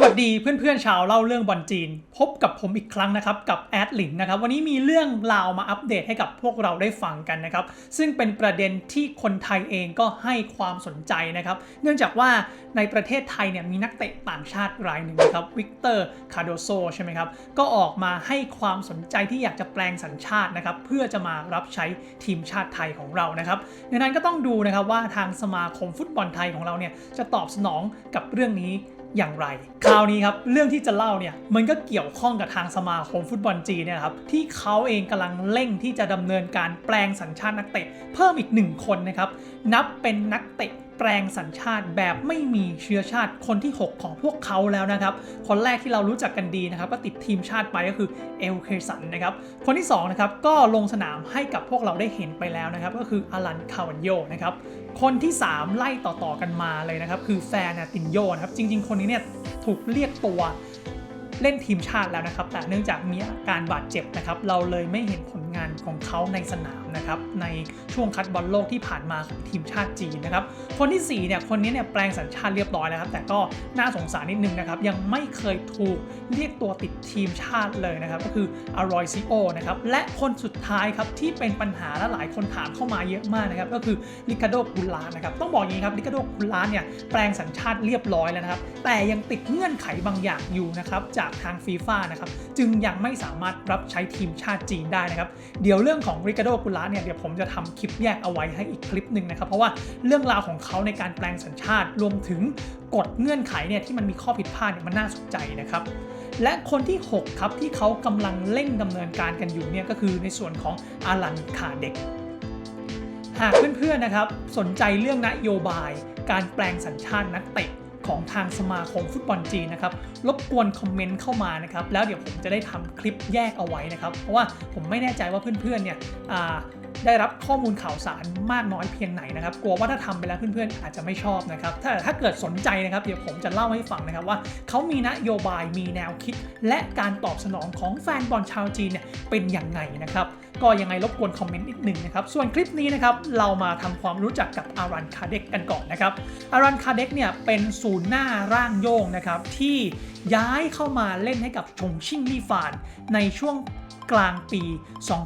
สวัสดีเพื่อนๆชาวเล่าเรื่องบอลจีน พบกับผมอีกครั้งนะครับกับแอดลินนะครับวันนี้มีเรื่องราวมาอัปเดตให้กับพวกเราได้ฟังกันนะครับซึ่งเป็นประเด็นที่คนไทยเองก็ให้ความสนใจนะครับเนื่องจากว่าในประเทศไทยเนี่ยมีนักเตะต่างชาติรายหนึ่งนะครับวิกเตอร์คาโดโซใช่ไหมครับก็ออกมาให้ความสนใจที่อยากจะแปลงสัญชาตินะครับเพื่อจะมารับใช้ทีมชาติไทยของเรานะครับดังนั้นก็ต้องดูนะครับว่าทางสมาคมฟุตบอลไทยของเราเนี่ยจะตอบสนองกับเรื่องนี้ อย่างไร คราวนี้ครับ เรื่องที่จะเล่าเนี่ย มันก็เกี่ยวข้องกับทางสมาคมฟุตบอลจีนเนี่ยครับ ที่เขาเองกำลังเร่งที่จะดำเนินการแปลงสัญชาตินักเตะ เพิ่มอีกหนึ่งคนนะครับ นับเป็นนักเตะ แปลงสัญชาติแบบไม่มีเชื้อชาติคนที่ 6 ของพวกเขาแล้วนะครับ คนแรกที่เรารู้จักกันดีนะครับก็ติดทีมชาติไปก็คือเอลเคสันนะครับ คนที่2นะครับก็ลงสนามให้กับพวกเราได้เห็นไปแล้วนะครับ ก็คืออลันคาวันโยนะครับ คนที่ 3 ไล่ต่อๆกันมาเลยนะครับ คือแฟนาตินโยนะครับ จริง ๆ คนนี้เนี่ยถูกเรียกตัวเล่นทีมชาติแล้วนะครับ แต่เนื่องจากมีอาการบาดเจ็บนะครับ เราเลยไม่เห็นผลงานของเขาในสนามนะครับในช่วงคัดบอลโลกที่ผ่านมาของทีมชาติจีนนะครับคนที่4เนี่ยคนนี้เนี่ยแปลงสัญชาติเรียบร้อยแล้วครับแต่ก็น่าสงสารนิดนึงนะครับยังไม่เคยถูกเรียกตัวติดทีมชาติเลยนะครับก็คืออารอยซิโอนะครับและคนสุดท้ายครับที่เป็นปัญหาและหลายคนถามเข้ามาเยอะมากนะครับก็คือลิคาโดกุลานะครับต้องบอกอย่างนี้ครับลิคาโดกุลาเนี่ยแปลงสัญชาติเรียบร้อยแล้วนะครับแต่ยังติดเงื่อนไขบางอย่างอยู่นะครับจากทางฟีฟ่านะครับจึงยังไม่สามารถรับใช้ทีมชาติจีนได้นะครับเดี๋ยวเรื่องของริคาโดกุลาเนี่ยเดี๋ยวผมจะทำคลิปแยกเอาไว้ให้อีกคลิปหนึ่งนะครับ เพราะว่าเรื่องราวของเขาในการแปลงสัญชาติรวมถึงกฎเงื่อนไขเนี่ยที่มันมีข้อผิดพลาดเนี่ยมันน่าสนใจนะครับและคนที่ 6 ครับที่เขากำลังเร่งดำเนินการกันอยู่เนี่ยก็คือในส่วนของอารันคาเด็ก หากเพื่อนๆนะครับสนใจเรื่องนโยบาย การแปลงสัญชาตินักเตะ ของทางสมาคมฟุตบอลจีนนะครับ รบกวนคอมเมนต์เข้ามานะครับ แล้วเดี๋ยวผมจะได้ทำคลิปแยกเอาไว้นะครับ เพราะว่าผมไม่แน่ใจว่าเพื่อนๆเนี่ยอ่า ได้รับข้อมูลข่าวสารมากน้อยเพียงไหนนะครับ กลัวว่าถ้าทำไปแล้วเพื่อนๆอาจจะไม่ชอบนะครับ ถ้าถ้าเกิดสนใจนะครับ เดี๋ยวผมจะเล่าให้ฟังนะครับว่าเขามีนโยบายมีแนวคิด และการตอบสนองของแฟนบอลชาวจีนเนี่ยเป็นอย่างไงนะครับ ก็ยังไงรบกวนคอมเมนต์นิดหนึ่งนะครับ ส่วนคลิปนี้นะครับเรามาทำความรู้จักกับอารันคาเด็กกันก่อนนะครับอารันคาเด็กเนี่ยเป็นศูนย์หน้าร่างโยงนะครับที่ย้ายเข้ามาเล่นให้กับชงชิ่งลี่ฟานในช่วง กลางปี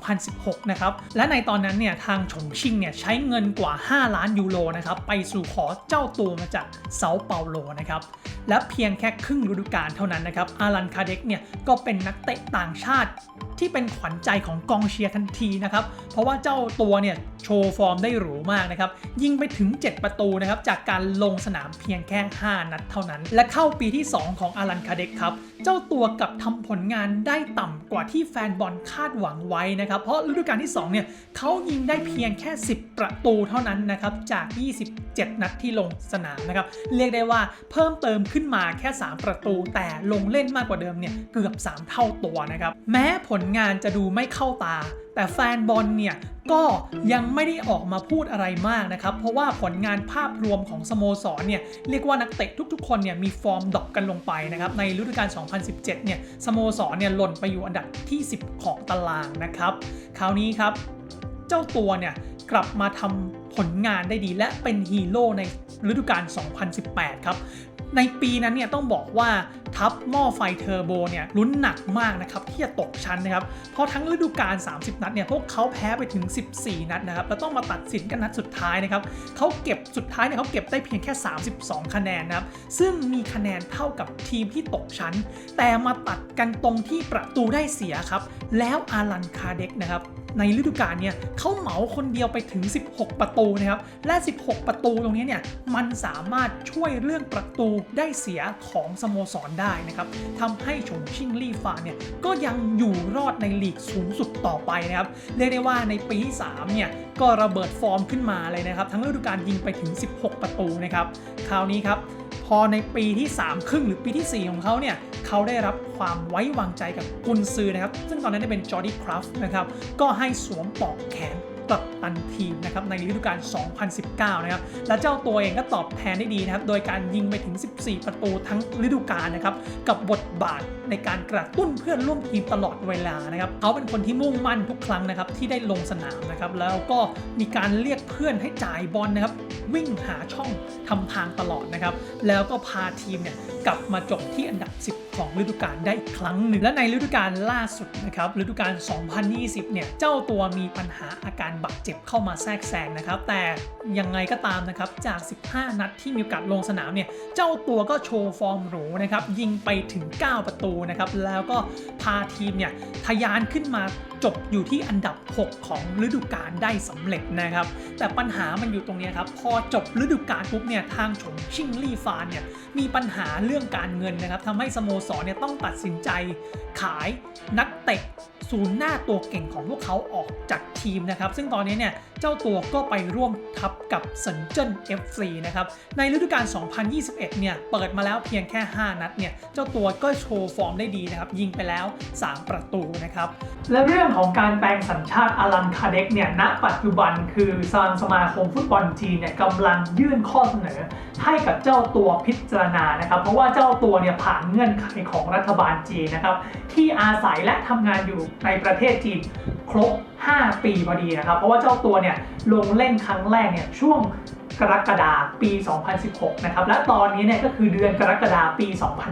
2016 นะครับ และในตอนนั้นเนี่ยทางชงชิ่งเนี่ยใช้เงินกว่า 5 ล้านยูโรนะครับไปสู่ขอเจ้าตัวมาจากเซาเปาโลนะครับและเพียงแค่ครึ่งฤดูกาลเท่านั้นนะครับอารันคาเด็กเนี่ยก็เป็นนักเตะต่างชาติที่เป็นขวัญใจของกองเชียร์ทันทีนะครับเพราะว่าเจ้าตัวเนี่ย โชว์ฟอร์มได้หรูมากนะครับ ยิงไปถึง 7 ประตูนะครับ จากการลงสนามเพียงแค่ 5 นัดเท่านั้น และเข้าปีที่ 2 ของอารันคาเด็กครับ เจ้าตัวกับทำผลงานได้ต่ำกว่าที่แฟนบอลคาดหวังไว้นะครับ เพราะฤดูกาลที่ 2 เนี่ยเขายิงได้เพียงแค่ 10 ประตูเท่านั้นนะครับ จาก 27 นัดที่ลงสนามนะครับ เรียกได้ว่าเพิ่มเติมขึ้นมาแค่ 3 ประตู แต่ลงเล่นมากกว่าเดิมเนี่ยเกือบ 3 เท่าตัวนะครับ แม้ผลงานจะดูไม่เข้าตา แต่แฟนบอลเนี่ยก็ยังไม่ได้ออกมาพูดอะไรมากนะครับ เพราะว่าผลงานภาพรวมของสโมสรเนี่ยเรียกว่านักเตะทุกๆ คนเนี่ยมีฟอร์มดรอปกันลงไปนะครับ ในฤดูกาล 2017 เนี่ยสโมสรเนี่ยหล่นไปอยู่อันดับที่ 10 ของตารางนะครับ คราวนี้ครับ เจ้าตัวเนี่ยกลับมาทำ ผลงานได้ดีและเป็นฮีโร่ในฤดูกาล 2018 ครับ ในปีนั้นเนี่ยต้องบอกว่าทัพหม้อไฟเทอร์โบเนี่ยลุ้นหนักมากนะครับที่จะตกชั้นนะครับ เพราะทั้งฤดูกาล 30 นัดเนี่ยพวกเขาแพ้ไปถึง 14 นัดนะครับ แล้วต้องมาตัดสินกันนัดสุดท้ายนะครับเขาเก็บสุดท้ายเนี่ยเขาเก็บได้เพียงแค่ 32 คะแนนนะครับ ซึ่งมีคะแนนเท่ากับทีมที่ตกชั้น แต่มาตัดกันตรงที่ประตูได้เสียครับ แล้วอารันคาเด็กนะครับในฤดูกาลเนี่ยเขาเหมาคนเดียวไปถึง 16 ประตตูนะครับ และ 16 ประตูตรงนี้เนี่ย มันสามารถช่วยเรื่องประตูได้เสียของสโมสรได้นะครับทำให้ชงชิงลี่ฟานเนี่ย ก็ยังอยู่รอดในลีกสูงสุดต่อไปนะครับ เรียกได้ว่าในปีที่3เนี่ย ก็ระเบิดฟอร์มขึ้นมาเลยนะครับ ทั้งฤดูกาลยิงไปถึง 16 ประตูนะครับ คราวนี้ครับพอในปีที่ 3 ครึ่งหรือปีทีสี่4 ของเขาเนี่ยเขาได้รับความไว้วางใจกับกุนซือนะครับ ซึ่งตอนนั้นได้เป็นจอร์ดี้คราฟนะครับ ก็ให้สวมปลอกแขน กัปตันทีมนะครับในฤดูกาล 2019 นะครับ และเจ้าตัวเองก็ตอบแทนได้ดีนะครับ โดยการยิงไปถึง 14 ประตูทั้งฤดูกาลนะครับ กับบทบาทในการกระตุ้นเพื่อนร่วมทีมตลอดเวลานะครับ เขาเป็นคนที่มุ่งมั่นทุกครั้งนะครับที่ได้ลงสนามนะครับ แล้วก็มีการเรียกเพื่อนให้จ่ายบอลนะครับ วิ่งหาช่องทำทางตลอดนะครับ แล้วก็พาทีมเนี่ยกลับมาจบที่อันดับ 10ของฤดูกาลได้อีกครั้งหนึ่ง และในฤดูกาลล่าสุดนะครับฤดูกาล 2020 เนี่ย เจ้าตัวมีปัญหาอาการบาดเจ็บเข้ามาแทรกแซงนะครับ แต่ยังไงก็ตามนะครับ จาก 15 นัดที่มีโอกาสลงสนามเนี่ย เจ้าตัวก็โชว์ฟอร์มหรูนะครับ ยิงไปถึง 9 ประตูนะครับ แล้วก็พาทีมเนี่ยทะยานขึ้นมาจบอยู่ที่อันดับ 6 ของฤดูกาลได้สำเร็จนะครับ แต่ปัญหามันอยู่ตรงนี้ครับ พอจบฤดูกาลปุ๊บเนี่ยทางฉงชิงลี่ฟานเนี่ยมีปัญหาเรื่องการเงินนะครับทำให้สโมสรเนี่ยต้องตัดสินใจขายนักเตะศูนย์หน้าตัวเก่งของพวกเขาออกจากทีมนะครับ ซึ่งตอนนี้เนี่ย เจ้าตัวก็ไปร่วมทับกับเซนเจิ้น FC นะครับ ในฤดูกาล 2021 เนี่ย เปิดมาแล้วเพียงแค่ 5 นัด เนี่ย เจ้าตัวก็โชว์ฟอร์มได้ดีนะครับ ยิงไปแล้ว 3 ประตูนะครับ และเรื่องของการแปลงสัญชาติอลันคาเด็กเนี่ย ณ ปัจจุบันคือซานสมาคมฟุตบอลจีนเนี่ยกำลังยื่นข้อเสนอ ให้กับเจ้าตัวพิจารณา นะครับ เพราะว่าเจ้าตัวเนี่ยผ่านเงื่อนไขของรัฐบาลจีนนะครับ ที่อาศัยและทำงานอยู่ในประเทศจีนครบ 5 ปีพอดีนะครับ เพราะว่าเจ้าตัวเนี่ยลงเล่นครั้งแรกเนี่ยช่วง กรกฎาปี 2016 นะครับ และตอนนี้เนี่ยก็คือเดือนกรกฎาปี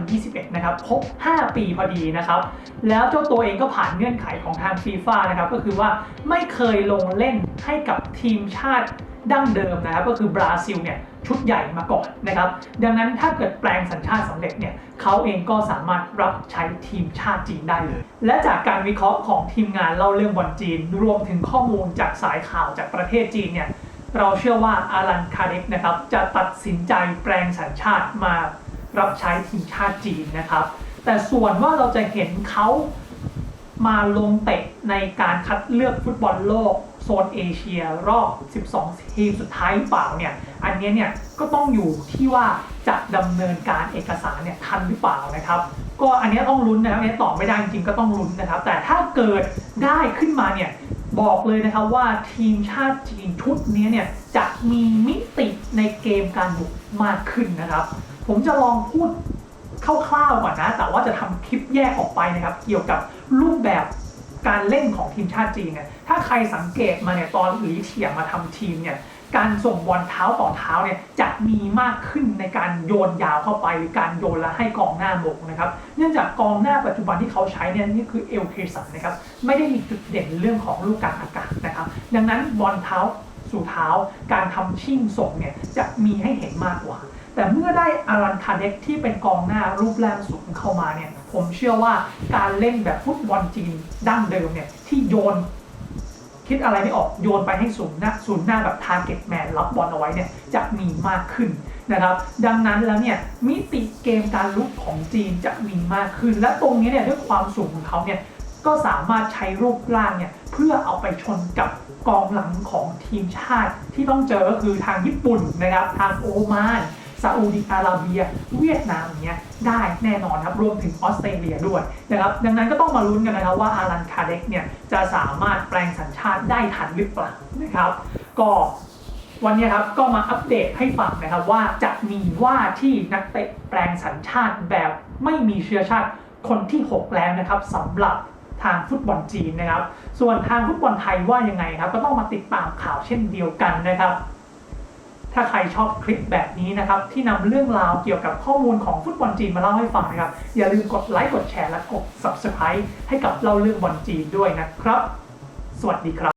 2021 นะครับ ครบ 5 ปีพอดีนะครับ แล้วเจ้าตัวเองก็ผ่านเงื่อนไขของทางฟีฟ่านะครับ ก็คือว่าไม่เคยลงเล่นให้กับทีมชาติดั้งเดิมนะครับ ก็คือบราซิลเนี่ยชุดใหญ่มาก่อนนะครับ ดังนั้นถ้าเกิดแปลงสัญชาติสำเร็จเนี่ยเขาเองก็สามารถรับใช้ทีมชาติจีนได้เลย และจากการวิเคราะห์ของทีมงานเล่าเรื่องบอลจีน รวมถึงข้อมูลจากสายข่าวจากประเทศจีนเนี่ย เราเชื่อว่าอารันคาเด็กนะครับจะตัดสินใจแปลงสัญชาติมารับใช้ทีมชาติจีนนะครับ แต่ส่วนว่าเราจะเห็นเขามาลงเตะในการคัดเลือกฟุตบอลโลกโซนเอเชียรอบ 12 ทีมสุดท้ายหรือเปล่าเนี่ย อันนี้เนี่ยก็ต้องอยู่ที่ว่าจะดำเนินการเอกสารเนี่ยทันหรือเปล่านะครับ ก็อันนี้ต้องลุ้นนะครับอันนี้ตอบไม่ได้จริงๆก็ต้องลุ้นนะครับ แต่ถ้าเกิดได้ขึ้นมาเนี่ย บอกเลยนะครับว่าทีมชาติจีนชุดนี้เนี่ยจะมีมิติในเกมการบุกมากขึ้นนะครับ ผมจะลองพูดคร่าวๆก่อนนะ แต่ว่าจะทำคลิปแยกออกไปนะครับ เกี่ยวกับรูปแบบการเล่นของทีมชาติจีนเนี่ยถ้าใครสังเกตมาเนี่ยตอนหลีเฉียงมาทำทีมเนี่ย การส่งบอลเท้าต่อเท้าเนี่ยจะมีมากขึ้นในการโยนยาวเข้าไปหรือการโยนแล้วให้กองหน้าบกนะครับ เนื่องจากกองหน้าปัจจุบันที่เขาใช้เนี่ยนี่คือเอลเคสันนะครับไม่ได้มีจุดเด่นเรื่องของลูกกางอากาศนะครับ ดังนั้นบอลเท้าสู่เท้าการทำชิ่งส่งเนี่ยจะมีให้เห็นมากกว่า แต่เมื่อได้อารันคาเด็กที่เป็นกองหน้ารูปร่างสูงเข้ามาเนี่ยผมเชื่อว่าการเล่นแบบฟุตบอลจีนดั้งเดิมเนี่ยที่โยน คิดอะไรไม่ออกโยนไปให้ศูนย์หน้าศูนย์หน้าแบบทาร์เก็ตแมนรับบอลเอาไว้เนี่ยจะมีมากขึ้นนะครับ ดังนั้นแล้วเนี่ยมิติเกมการลุกของจีนจะมีมากขึ้น และตรงนี้เนี่ยด้วยความสูงของเขาเนี่ยก็สามารถใช้รูปร่างเนี่ยเพื่อเอาไปชนกับกองหลังของทีมชาติที่ต้องเจอก็คือทางญี่ปุ่นนะครับทางโอมาน ซาอุดิอาระเบีย เวียดนามอย่างเงี้ยได้แน่นอนครับรวมถึงออสเตรเลียด้วยนะครับดังนั้นก็ต้องมาลุ้นกันนะครับว่าอารันคาเด็กเนี่ยจะสามารถแปลงสัญชาติได้ทันหรือเปล่านะครับ ก็วันนี้ครับก็มาอัปเดตให้ฟังนะครับว่าจะมีว่าที่นักเตะแปลงสัญชาติแบบไม่มีเชื้อชาติคนที่ 6 แล้วนะครับสำหรับทางฟุตบอลจีนนะครับ ส่วนทางฟุตบอลไทยว่ายังไงครับ ก็ต้องมาติดตามข่าวเช่นเดียวกันนะครับ ถ้าใครชอบคลิปแบบนี้นะครับที่นำเรื่องราวเกี่ยวกับข้อมูลของฟุตบอลจีนมาเล่าให้ฟังนะครับอย่าลืมกดไลค์กดแชร์และกด subscribe ให้กับเล่าเรื่องบอลจีนด้วยนะครับ สวัสดีครับ